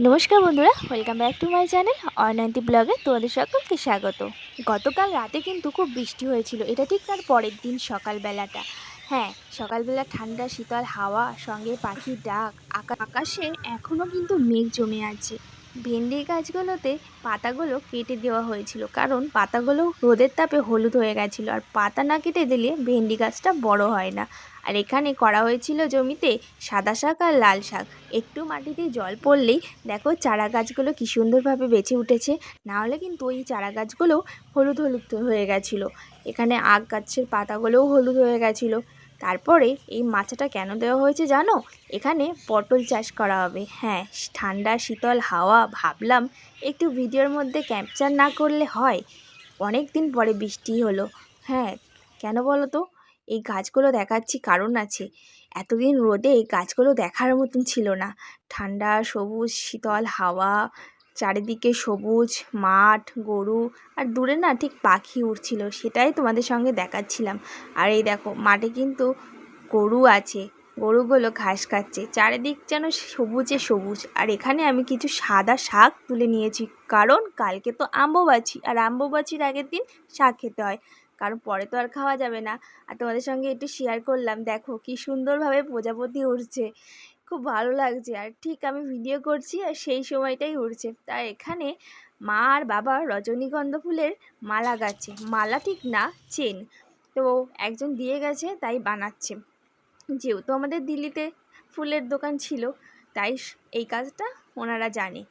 নমস্কার বন্ধুরা welcome back to my channel Anayanti ব্লগে তোমাদের সকলকে স্বাগত। গতকাল রাতে কিন্তু খুব বৃষ্টি হয়েছিল, এটা ঠিক তার পরের দিন সকালবেলাটা। হ্যাঁ সকালবেলা ঠান্ডা, শীতল হাওয়া, সঙ্গে পাখির ডাক, আকা- আকাশে এখনও কিন্তু মেঘ জমে আছে। ভেন্ডি গাছগুলোতে পাতাগুলো কেটে দেওয়া হয়েছিল, কারণ পাতাগুলো রোদের তাপে হলুদ হয়ে গেছিল। আর পাতা না কেটে দিলে ভেন্ডি গাছটা বড় হয় না। আর এখানে করা হয়েছিল জমিতে সাদা শাক আর লাল শাক। একটু মাটিতে জল পড়লেই দেখো চারা গাছগুলো কী সুন্দরভাবে বেঁচে উঠেছে। না হলে কিন্তু ওই চারা গাছগুলো হলুদ হলুদ হয়ে গেছিল। এখানে আখ গাছের পাতাগুলোও হলুদ হয়ে গেছিল। তারপরে এই মাচাটা কেন দেওয়া হয়েছে জানো? এখানে পটল চাষ করা হবে। হ্যাঁ ঠান্ডা, শীতল হাওয়া, ভাবলাম একটু ভিডিওর মধ্যে ক্যাপচার না করলে হয়। অনেক দিন পরে বৃষ্টি হলো। হ্যাঁ কেন বলো তো? এই গাছগুলো দেখাচ্ছি কারণ আছে। এতদিন রোদে এই গাছগুলো দেখার মতন ছিল না। ঠান্ডা, সবুজ, শীতল হাওয়া চারিদিকে সবুজ, মাঠ, গরু আর দূরে না ঠিক পাখি উড়ছিল, সেটাই তোমাদের সঙ্গে দেখাচ্ছিলাম। আর এই দেখো, মাঠে কিন্তু গরু আছে, গরুগুলো ঘাস খাচ্ছে, চারিদিক যেন সবুজে সবুজ। আর এখানে আমি কিছু সাদা শাক তুলে নিয়েছি, কারণ কালকে তো আম্ববাছি আর আম্ববাছির আগের দিন শাক খেতে হয়, কারণ পরে তো আর খাওয়া যাবে না। আর তোমাদের সঙ্গে একটু শেয়ার করলাম, দেখো কি সুন্দরভাবে প্রজাপতি উড়ছে। খুব ভালো লাগছে। আর ঠিক আমি ভিডিও করছি আর সেই সময়টাই উড়ছে। তার এখানে মা আর বাবা রজনীগন্ধা ফুলের মালা গাচ্ছে। মালা ঠিক না, চেন। তো একজন দিয়ে গেছে, তাই বানাচ্ছে। যেহেতু আমাদের দিল্লিতে ফুলের দোকান ছিল, তাই এই কাজটা ওনারা জানে।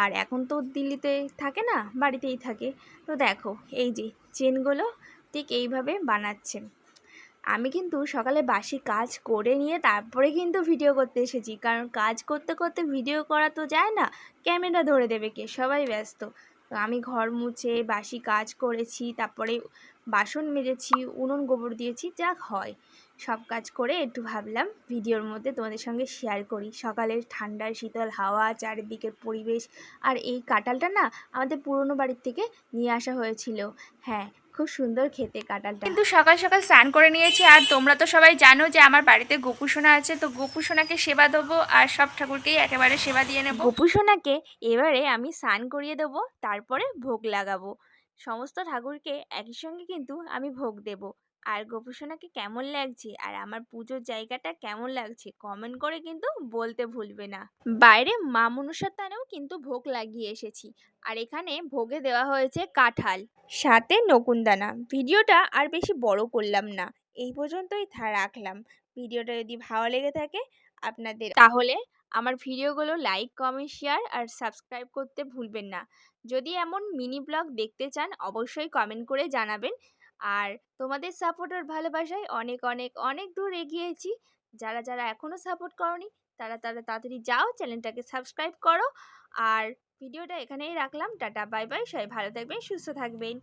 আর এখন তো দিল্লিতে থাকে না, বাড়িতেই থাকে। তো দেখো, এই যে চেনগুলো ঠিক এইভাবে বানাচ্ছে। আমি কিন্তু সকালে বাসি কাজ করে নিয়ে তারপরে কিন্তু ভিডিও করতে এসেছি। কারণ কাজ করতে করতে ভিডিও করা তো যায় না ক্যামেরা ধরে দেবে কে? সবাই ব্যস্ত। আমি ঘর মুছে বাসি কাজ করেছি, তারপরে বাসন মেজেছি, উনুন গোবর দিয়েছি, যা হয়। সব কাজ করে একটু ভাবলাম ভিডিওর মধ্যে তোমাদের সঙ্গে শেয়ার করি। সকালের ঠান্ডা শীতল হাওয়া, চারিদিকের পরিবেশ, আর এই কাঁঠালটা না আমাদের পুরনো বাড়ির থেকে নিয়ে আসা হয়েছিল। হ্যাঁ খুব সুন্দর খেতে কাঁঠালটা। কিন্তু সকাল সকাল স্নান করে নিয়েছি আর তোমরা তো সবাই জানো যে আমার বাড়িতে গোপুসোনা আছে তো গোপুসোনাকে সেবা দেবো আর সব ঠাকুরকেই একেবারে সেবা দিয়ে নেব। গোপুসোনাকে এবারে আমি স্নান করিয়ে দেবো তারপরে ভোগ লাগাবো। সমস্ত ঠাকুরকে একই সঙ্গে কিন্তু আমি ভোগ দেব। আর গোপুসোনাকে কেমন লাগছে আর আমার পুজোর জায়গাটা কেমন লাগছে কমেন্ট করে কিন্তু বলতে ভুলবে না। বাইরে মা মনসার তানেও কিন্তু ভোগ লাগিয়ে এসেছি। আর এখানে ভোগে দেওয়া হয়েছে কাঁঠাল। সাথে নকুনদানা ভিডিওটা আর বেশি বড় করলাম না। এই পর্যন্তই রাখলাম। ভিডিওটা যদি ভালো লেগে থাকে, আপনাদের তাহলে আমার ভিডিওগুলো লাইক, কমেন্ট, শেয়ার আর সাবস্ক্রাইব করতে ভুলবেন না। যদি এমন মিনি ব্লগ দেখতে চান, অবশ্যই কমেন্ট করে জানাবেন। আর তোমাদের সাপোর্ট আর ভালোবাসায় অনেক অনেক অনেক দূর এগিয়েছি যারা যারা এখনও সাপোর্ট করনি তারা তারা তাড়াতাড়ি যাও, চ্যানেলটাকে সাবস্ক্রাইব করো। আর ভিডিওটা এখানেই রাখলাম। Tata, bye bye. সবাই ভালো থাকবেন, সুস্থ থাকবেন।